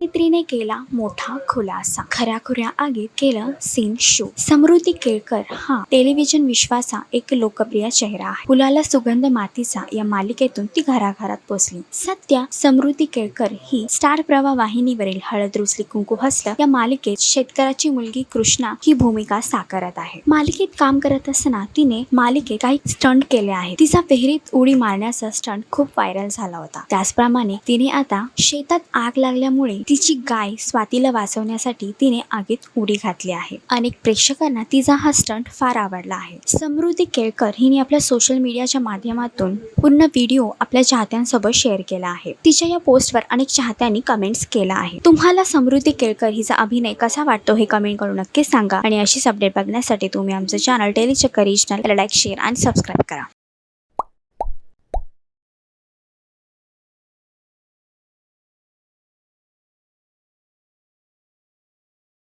मित्रीने केला मोठा खुलासा. खऱ्याखुऱ्या आगीत केलं सीन शो समृद्धी केळकर हा टेलिव्हिजन विश्वाचा एक लोकप्रिय चेहरा आहे. फुलाला सुगंध मातीचा या मालिकेतून ती घराघरात पोहोचली सध्या समृद्धी केळकर ही स्टार प्रवाह वाहिनीवरील हळद रुसली कुंकू हसलं या मालिकेत शेतकऱ्याची मुलगी कृष्णा ही भूमिका साकारत आहे. मालिकेत काम करत असताना तिने मालिकेत काही स्टंट केले आहे तिचा विहिरीत उडी मारण्याचा स्टंट खूप व्हायरल झाला होता. त्याचप्रमाणे तिने आता शेतात आग लागल्यामुळे तिची गाय स्वातीला वाचवण्यासाठी तिने आगीत उडी घातली आहे. अनेक प्रेक्षकांना तिचा हा स्टंट फार आवडला आहे. समृद्धी केळकर हिने आपल्या सोशल मीडियाच्या माध्यमातून पूर्ण व्हिडिओ आपल्या चाहत्यांसोबत शेअर केला आहे. तिच्या या पोस्टवर अनेक चाहत्यांनी कमेंट्स केला आहे. तुम्हाला समृद्धी केळकर हिचा अभिनय कसा वाटतो हे कमेंट करून नक्की सांगा. आणि अशीच अपडेट बघण्यासाठी तुम्ही आमचं channel Telichakkar regional like share आणि सबस्क्राईब करा.